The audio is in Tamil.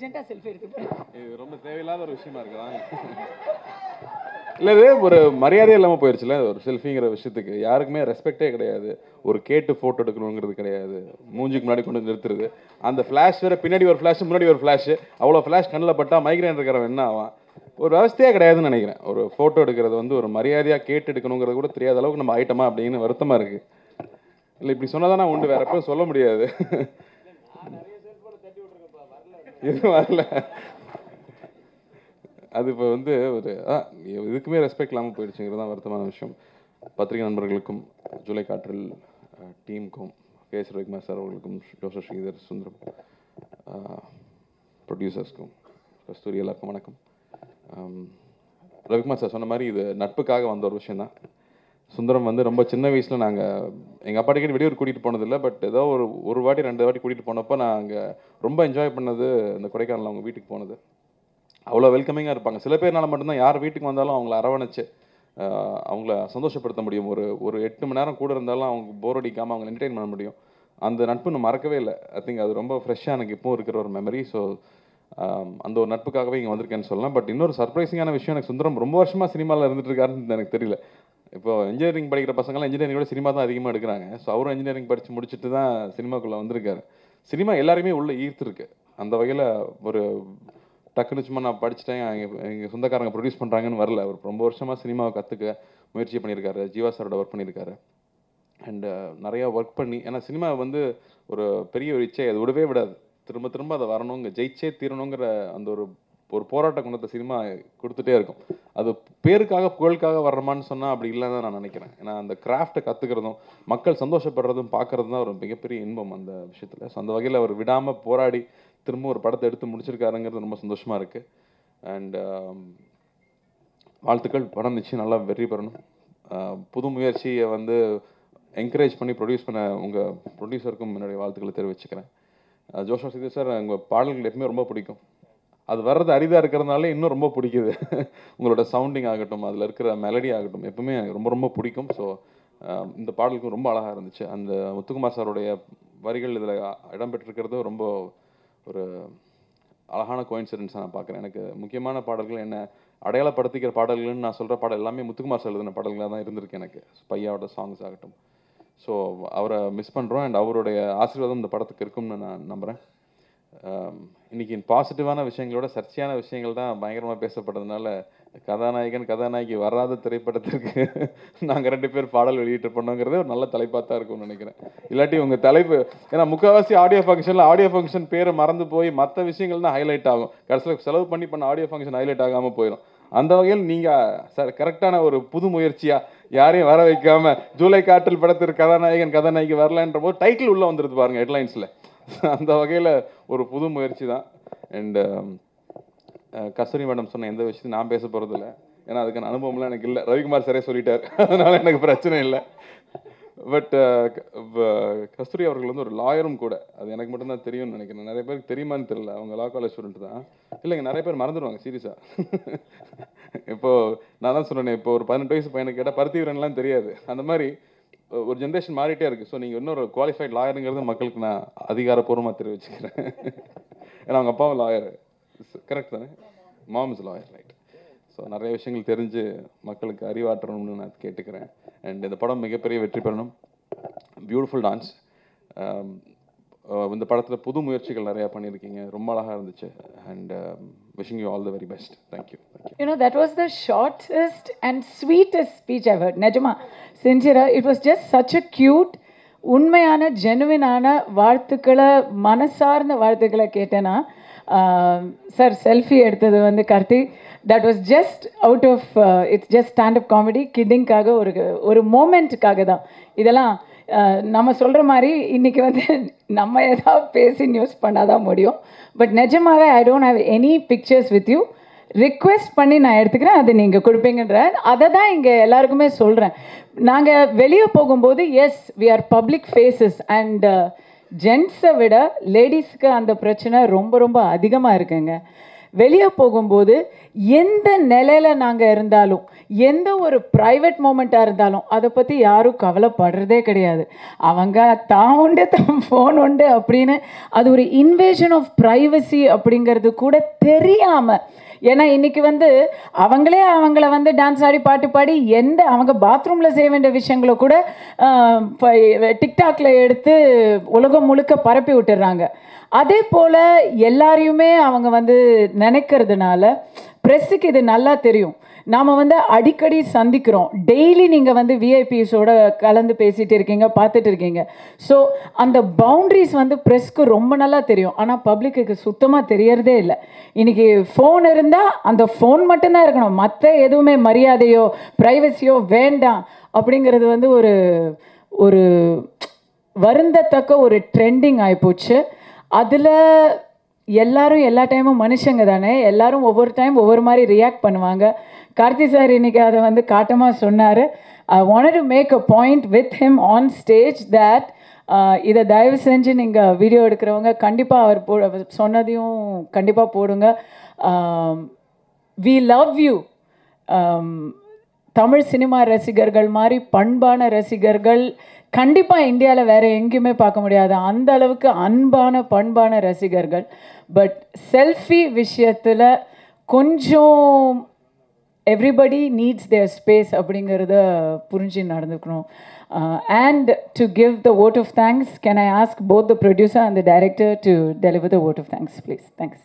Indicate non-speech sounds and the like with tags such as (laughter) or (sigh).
அர்ஜென்ட்டாக செல்ஃபி எடுத்து இது ரொம்ப தேவையில்லாத ஒரு விஷயமா இருக்குதா? இல்லை இது ஒரு மரியாதையே இல்லாமல் போயிடுச்சுல ஒரு செல்ஃபிங்கிற விஷயத்துக்கு. யாருக்குமே ரெஸ்பெக்டே கிடையாது. ஒரு கேட்டு ஃபோட்டோ எடுக்கணுங்கிறது கிடையாது. மூஞ்சிக்கு முன்னாடி கொண்டு வந்து நிறுத்துறது. அந்த ஃப்ளாஷ் வேற பின்னாடி ஒரு ஃப்ளாஷ் முன்னாடி ஒரு ஃப்ளாஷ் அவ்வளோ ஃப்ளாஷ் கண்ணில் பட்டா மைக்ரேன் இருக்கிறவன் என்ன ஆவான்? ஒரு அவஸ்தையே கிடையாதுன்னு நினைக்கிறேன். ஒரு ஃபோட்டோ எடுக்கிறது வந்து ஒரு மரியாதையாக கேட்டு எடுக்கணுங்கிறது கூட தெரியாத அளவுக்கு நம்ம ஐட்டமா அப்படின்னு வருத்தமாக இருக்குது இல்லை இப்படி சொன்னதானா உண்டு? வேற சொல்ல முடியாது. இது வரல. அது இப்போ வந்து ஒரு ஆ, இதுக்குமே ரெஸ்பெக்ட் இல்லாமல் போயிடுச்சுங்கிறது தான் வருத்தமான விஷயம். பத்திரிகை நண்பர்களுக்கும் ஜூலை காற்றில் டீமுக்கும் கே எஸ் ரவிக்குமார் சார் அவர்களுக்கும் ஜோசப் ஸ்ரீதர் சுந்தரம் ப்ரொடியூசர்ஸ்க்கும் கஸ்தூரி எல்லாருக்கும் வணக்கம். ரவிக்குமார் சார் சொன்ன மாதிரி இது நட்புக்காக வந்த ஒரு விஷயந்தான் சுந்தரம் வந்து ரொம்ப சின்ன வயசில் நாங்கள் எங்கள் அப்பா அடிக்கடி வெளியூர் கூட்டிகிட்டு போனதில்லை பட் ஏதோ ஒரு ஒரு வாட்டி ரெண்டு வாட்டி கூட்டிகிட்டு போனப்போ நாங்கள் ரொம்ப என்ஜாய் பண்ணது இந்த கொடைக்கானல் அவங்க வீட்டுக்கு போனது. அவ்வளோ வெல்கமிங்காக இருப்பாங்க. சில பேர்னால மட்டும்தான் யார் வீட்டுக்கு வந்தாலும் அவங்கள அரவணைச்சு அவங்கள சந்தோஷப்படுத்த முடியும். ஒரு ஒரு எட்டு மணி நேரம் கூட இருந்தாலும் அவங்க போர் அடிக்காமல் அவங்க என்டர்டெயின் பண்ண முடியும். அந்த நட்பு நான் மறக்கவே இல்லை. ஐ திங்க் அது ரொம்ப ஃப்ரெஷ்ஷாக எனக்கு இப்போவும் இருக்கிற ஒரு மெமரி ஸோ அந்த ஒரு நட்புக்காகவே இங்கே வந்திருக்கேன்னு சொல்லலாம். பட் இன்னொரு சர்ப்ரைசிங்கான விஷயம் எனக்கு சுந்தரம் ரொம்ப வருஷமாக சினிமாவில் இருந்துட்டு இருக்காருன்னு எனக்கு தெரியல. இப்போ இன்ஜினியரிங் படிக்கிற பசங்களாம் இன்ஜினியரிங்கோட சினிமா தான் அதிகமாக எடுக்கிறாங்க. ஸோ அவரும் இன்ஜினியரிங் படித்து முடிச்சுட்டு தான் சினிமாக்குள்ளே வந்திருக்காரு. சினிமா எல்லாருமே உள்ளே ஈர்த்துருக்கு. அந்த வகையில் ஒரு டக்குன்னு சும்மா நான் படிச்சுட்டேன் எங்கள் எங்கள் சொந்தக்காரங்க ப்ரொடியூஸ் பண்ணுறாங்கன்னு வரல. அவர் ரொம்ப வருஷமாக சினிமாவை கற்றுக்க முயற்சி பண்ணியிருக்காரு. ஜீவா சாரோட ஒர்க் பண்ணியிருக்காரு. அண்டு நிறையா ஒர்க் பண்ணி ஏன்னா சினிமா வந்து ஒரு பெரிய ஒரு இச்சை. அது விடவே விடாது. திரும்ப திரும்ப அதை வரணுங்க ஜெயிச்சே தீரணுங்கிற அந்த ஒரு ஒரு போராட்ட குணத்தை சினிமா கொடுத்துட்டே இருக்கும். அது பேருக்காக புகழுக்காக வர்றமான்னு சொன்னால் அப்படி இல்லைன்னு தான் நான் நினைக்கிறேன். ஏன்னா அந்த கிராஃப்ட்டை கற்றுக்கிறதும் மக்கள் சந்தோஷப்படுறதும் பார்க்கறது தான் ஒரு மிகப்பெரிய இன்பம் அந்த விஷயத்தில். ஸோ அந்த வகையில் அவர் விடாமல் போராடி திரும்ப ஒரு படத்தை எடுத்து முடிச்சிருக்காருங்கிறது ரொம்ப சந்தோஷமாக இருக்குது அண்ட் um, வாழ்த்துக்கள். படம் நிச்சயம் நல்லா வெற்றி பெறணும். புது முயற்சியை வந்து என்கரேஜ் பண்ணி ப்ரொடியூஸ் பண்ண உங்கள் ப்ரொடியூசருக்கும் என்னுடைய வாழ்த்துக்களை தெரிவிச்சுக்கிறேன். ஜோஷா சிது சார் உங்கள் பாடல்கள் எப்பவுமே ரொம்ப பிடிக்கும். அது வர்றது அரிதாக இருக்கிறதுனால இன்னும் ரொம்ப பிடிக்குது. உங்களோட சவுண்டிங் ஆகட்டும் அதில் இருக்கிற மெலடி ஆகட்டும் எப்பவுமே எனக்கு ரொம்ப ரொம்ப பிடிக்கும். ஸோ இந்த பாடலுக்கும் ரொம்ப அழகாக இருந்துச்சு. அந்த முத்துக்குமார் சாருடைய வரிகள் இதில் இடம்பெற்றிருக்கிறது ரொம்ப ஒரு அழகான கோயின்சிடென்ஸாக நான் பார்க்குறேன். எனக்கு முக்கியமான பாடல்கள் என்ன அடையாளப்படுத்திக்கிற பாடல்கள்னு நான் சொல்கிற பாடல் எல்லாமே முத்துக்குமார் சார் எழுதின பாடல்களாக தான் இருந்திருக்கு எனக்கு. பையாவோட சாங்ஸ் ஆகட்டும். ஸோ அவரை மிஸ் பண்ணுறோம் அண்ட் அவருடைய ஆசீர்வாதம் இந்த படத்துக்கு இருக்கும்னு நான் நம்புகிறேன் இன்னைக்கு பாசிட்டிவான விஷயங்களோட சர்ச்சையான விஷயங்கள் தான் பயங்கரமாக பேசப்பட்டதுனால கதாநாயகன் கதாநாயகி வராத திரைப்படத்திற்கு (laughs) நாங்கள் ரெண்டு பேர் பாடல் வெளியிட்டு பண்ணோங்கிறது ஒரு நல்ல தலைப்பாக தான் இருக்கும்னு நினைக்கிறேன். இல்லாட்டி உங்கள் தலைப்பு ஏன்னா முக்கால்வாசி ஆடியோ ஃபங்க்ஷனில் ஆடியோ ஃபங்க்ஷன் பேரை மறந்து போய் மற்ற விஷயங்கள் தான் ஹைலைட் ஆகும். கடைசியில் செலவு பண்ணி பண்ண ஆடியோ ஃபங்க்ஷன் ஹைலைட் ஆகாமல் போயிடும் அந்த வகையில் நீங்கள் சார் கரெக்டான ஒரு புது முயற்சியாக யாரையும் வர வைக்காமல் ஜூலை காற்றில் படத்திற்கு கதாநாயகன் கதாநாயகி வரலன்ற போது டைட்டில் உள்ளே வந்துருது பாருங்கள் ஹெட்லைன்ஸில் (laughs) அந்த வகையில் ஒரு புது முயற்சி தான். Um, அண்டு கஸ்தூரி மேடம் சொன்ன எந்த விஷயத்தையும் நான் பேச போகிறதில்ல ஏன்னா அதுக்கான அனுபவம்லாம் எனக்கு இல்லை. ரவிக்குமார் சரே சொல்லிட்டார். (laughs) அதனால எனக்கு பிரச்சனை இல்லை. பட் கஸ்தூரி அவர்கள் வந்து ஒரு லாயரும் கூட. அது எனக்கு மட்டும்தான் தெரியும்னு நினைக்கிறேன். நிறைய பேருக்கு தெரியுமான்னு தெரியல. அவங்க லா காலேஜ் ஸ்டூடெண்ட் தான். இல்லைங்க நிறைய பேர் மறந்துடுவாங்க சீரியஸாக (laughs) இப்போ நான் தான் சொன்னேன் இப்போ ஒரு பதினெட்டு வயசு பையனை கேட்டால் பருத்தி வீரன்லாம் தெரியாது. அந்த மாதிரி ஒரு ஜென்ரேஷன் மாறிட்டே இருக்கு. ஸோ நீங்கள் இன்னொரு குவாலிஃபைட் லாயருங்கிறது மக்களுக்கு நான் அதிகாரப்பூர்வமாக தெரிவிச்சுக்கிறேன். (laughs) ஏன்னா அவங்க அப்பாவும் லாயர் கரெக்ட் தானே? Mom is lawyer right so நிறைய விஷயங்கள் தெரிஞ்சு மக்களுக்கு அறிவாற்றணும்னு நான் கேட்டுக்கிறேன். அண்ட் இந்த படம் மிகப்பெரிய வெற்றி பெறணும். பியூட்டிஃபுல் டான்ஸ் இந்த படத்தில் புது முயற்சிகள் நிறையா பண்ணியிருக்கீங்க. ரொம்ப அழகாக இருந்துச்சு. And wishing you all the very best thank you thank you no that was the the and sweetest speech speech நிஜமா heard. It was just such just cute உண்மையான ஜெனுவினான வாழ்த்துக்களை மனசார்ந்த வாழ்த்துக்களை கேட்டேன்னா சார் செல்ஃபி எடுத்தது வந்து Karthi. That was just out of it's just standup comedy கிட்டிங்காக ஒரு ஒரு மோமெண்ட்டுக்காக தான். இதெல்லாம் நம்ம சொல்கிற மாதிரி இன்றைக்கி வந்து நம்ம ஏதாவது பேசி நியூஸ் பண்ணாதான் முடியும். பட் நிஜமாகவே I don't have any pictures with you request பண்ணி நான் எடுத்துக்கிறேன் அது நீங்கள் கொடுப்பீங்கன்ற அதை தான் இங்கே எல்லாருக்குமே சொல்கிறேன் நாங்கள் வெளியே போகும்போது yes we are public faces and ஜென்ஸை விட லேடிஸ்க்கு அந்த பிரச்சனை ரொம்ப ரொம்ப அதிகமாக இருக்குங்க. வெளியே போகும்போது எந்த நிலையில நாங்கள் இருந்தாலும் எந்த ஒரு ப்ரைவேட் மூமெண்ட்டாக இருந்தாலும் அதை பற்றி யாரும் கவலைப்படுறதே கிடையாது. அவங்க தான் உண்டு தான் ஃபோன் உண்டு அப்படின்னு அது ஒரு இன்வேஷன் ஆஃப் ப்ரைவசி அப்படிங்கிறது கூட தெரியாமல் ஏன்னா இன்றைக்கி வந்து அவங்களே அவங்கள வந்து டான்ஸ் ஆடி பாட்டு பாடி எந்த அவங்க பாத்ரூமில் செய்ய வேண்டிய விஷயங்களை கூட டிக்டாக்ல எடுத்து உலகம் முழுக்க பரப்பி விட்டுறாங்க. அதே போல் எல்லாரையுமே அவங்க வந்து நினைக்கிறதுனால ப்ரெஸ்ஸுக்கு இது நல்லா தெரியும். நாம் வந்து அடிக்கடி சந்திக்கிறோம். டெய்லி நீங்கள் வந்து விஐபிஸோட கலந்து பேசிகிட்டு இருக்கீங்க பார்த்துட்டு இருக்கீங்க. ஸோ அந்த பவுண்ட்ரிஸ் வந்து ப்ரெஸ்க்கு ரொம்ப நல்லா தெரியும். ஆனால் பப்ளிக்கு சுத்தமாக தெரியறதே இல்லை. இன்றைக்கி ஃபோன் இருந்தால் அந்த ஃபோன் மட்டும்தான் இருக்கணும். மற்ற எதுவுமே மரியாதையோ ப்ரைவசியோ வேண்டாம் அப்படிங்கிறது வந்து ஒரு ஒரு வருந்தத்தக்க ஒரு ட்ரெண்டிங் ஆகிப்போச்சு அதில் எல்லாரும் எல்லா டைமும் மனுஷங்க தானே? எல்லாரும் ஒவ்வொரு டைம் ஒவ்வொரு மாதிரி ரியாக்ட் பண்ணுவாங்க. கார்த்தி சார் இன்னைக்கு அதை வந்து காட்டமாக சொன்னார். I want to make a point with him on stage that இதை தயவு செஞ்சு நீங்கள் வீடியோ எடுக்கிறவங்க கண்டிப்பாக அவர் போ சொன்னதையும் கண்டிப்பாக போடுங்க. We love you Tamil cinema ரசிகர்கள் மாதிரி பண்பான ரசிகர்கள் கண்டிப்பாக இந்தியாவில் வேறு எங்கேயுமே பார்க்க முடியாது. அந்த அளவுக்கு அன்பான பண்பான ரசிகர்கள். பட் செல்ஃபி விஷயத்தில் கொஞ்சம் எவ்ரிபடி நீட்ஸ் தேர் ஸ்பேஸ் அப்படிங்கிறத புரிஞ்சு நடந்துக்கணும். And to give the vote of thanks can I ask both the producer and the director to deliver the vote of thanks please thanks